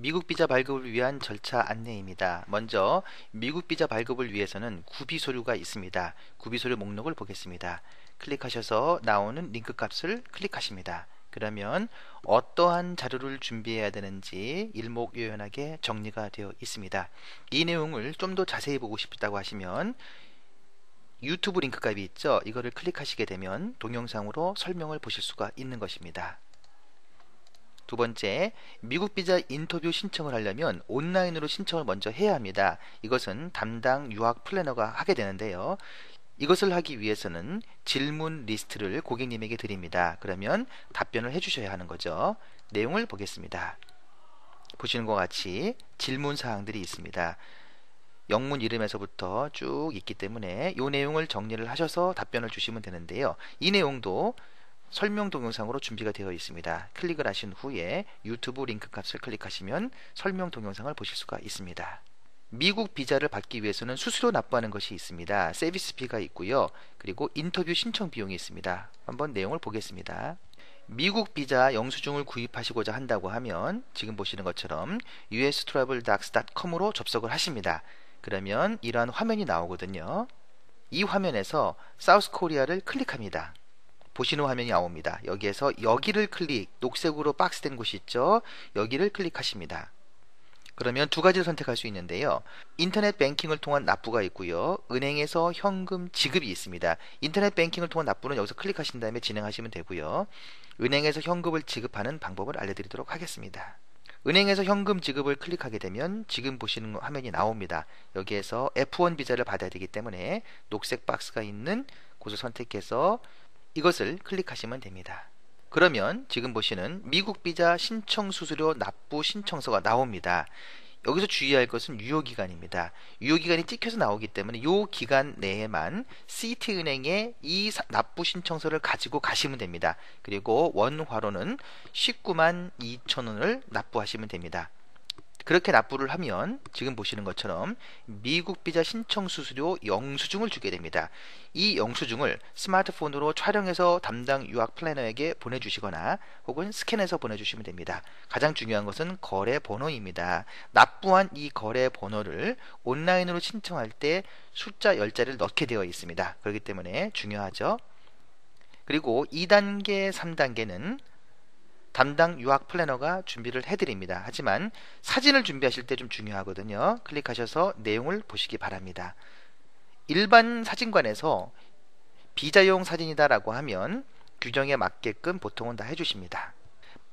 미국 비자 발급을 위한 절차 안내입니다. 먼저 미국 비자 발급을 위해서는 구비 서류가 있습니다. 구비 서류 목록을 보겠습니다. 클릭하셔서 나오는 링크 값을 클릭하십니다. 그러면 어떠한 자료를 준비해야 되는지 일목요연하게 정리가 되어 있습니다. 이 내용을 좀 더 자세히 보고 싶다고 하시면 유튜브 링크 값이 있죠. 이거를 클릭하시게 되면 동영상으로 설명을 보실 수가 있는 것입니다. 두 번째, 미국 비자 인터뷰 신청을 하려면 온라인으로 신청을 먼저 해야 합니다. 이것은 담당 유학 플래너가 하게 되는데요. 이것을 하기 위해서는 질문 리스트를 고객님에게 드립니다. 그러면 답변을 해주셔야 하는 거죠. 내용을 보겠습니다. 보시는 것 같이 질문 사항들이 있습니다. 영문 이름에서부터 쭉 있기 때문에 이 내용을 정리를 하셔서 답변을 주시면 되는데요. 이 내용도 설명 동영상으로 준비가 되어 있습니다. 클릭을 하신 후에 유튜브 링크 값을 클릭하시면 설명 동영상을 보실 수가 있습니다. 미국 비자를 받기 위해서는 수수료 납부하는 것이 있습니다. 서비스 피가 있고요. 그리고 인터뷰 신청 비용이 있습니다. 한번 내용을 보겠습니다. 미국 비자 영수증을 구입하시고자 한다고 하면 지금 보시는 것처럼 ustraveldocs.com으로 접속을 하십니다. 그러면 이러한 화면이 나오거든요. 이 화면에서 사우스 코리아를 클릭합니다. 보시는 화면이 나옵니다. 여기에서 여기를 클릭, 녹색으로 박스된 곳이 있죠. 여기를 클릭하십니다. 그러면 두 가지를 선택할 수 있는데요. 인터넷 뱅킹을 통한 납부가 있고요. 은행에서 현금 지급이 있습니다. 인터넷 뱅킹을 통한 납부는 여기서 클릭하신 다음에 진행하시면 되고요. 은행에서 현금을 지급하는 방법을 알려드리도록 하겠습니다. 은행에서 현금 지급을 클릭하게 되면 지금 보시는 화면이 나옵니다. 여기에서 F1 비자를 받아야 되기 때문에 녹색 박스가 있는 곳을 선택해서 이것을 클릭하시면 됩니다. 그러면 지금 보시는 미국 비자 신청 수수료 납부 신청서가 나옵니다. 여기서 주의할 것은 유효기간입니다. 유효기간이 찍혀서 나오기 때문에 이 기간 내에만 CT은행에 이 납부 신청서를 가지고 가시면 됩니다. 그리고 원화로는 19만 2천원을 납부하시면 됩니다. 그렇게 납부를 하면 지금 보시는 것처럼 미국 비자 신청 수수료 영수증을 주게 됩니다. 이 영수증을 스마트폰으로 촬영해서 담당 유학 플래너에게 보내주시거나 혹은 스캔해서 보내주시면 됩니다. 가장 중요한 것은 거래 번호입니다. 납부한 이 거래 번호를 온라인으로 신청할 때 숫자 10자리를 넣게 되어 있습니다. 그렇기 때문에 중요하죠. 그리고 2단계, 3단계는 담당 유학 플래너가 준비를 해드립니다. 하지만 사진을 준비하실 때 좀 중요하거든요. 클릭하셔서 내용을 보시기 바랍니다. 일반 사진관에서 비자용 사진이다라고 하면 규정에 맞게끔 보통은 다 해주십니다.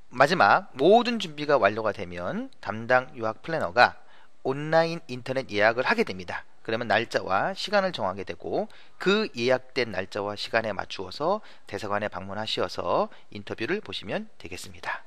마지막 모든 준비가 완료가 되면 담당 유학 플래너가 온라인 인터넷 예약을 하게 됩니다. 그러면 날짜와 시간을 정하게 되고 그 예약된 날짜와 시간에 맞추어서 대사관에 방문하셔서 인터뷰를 보시면 되겠습니다.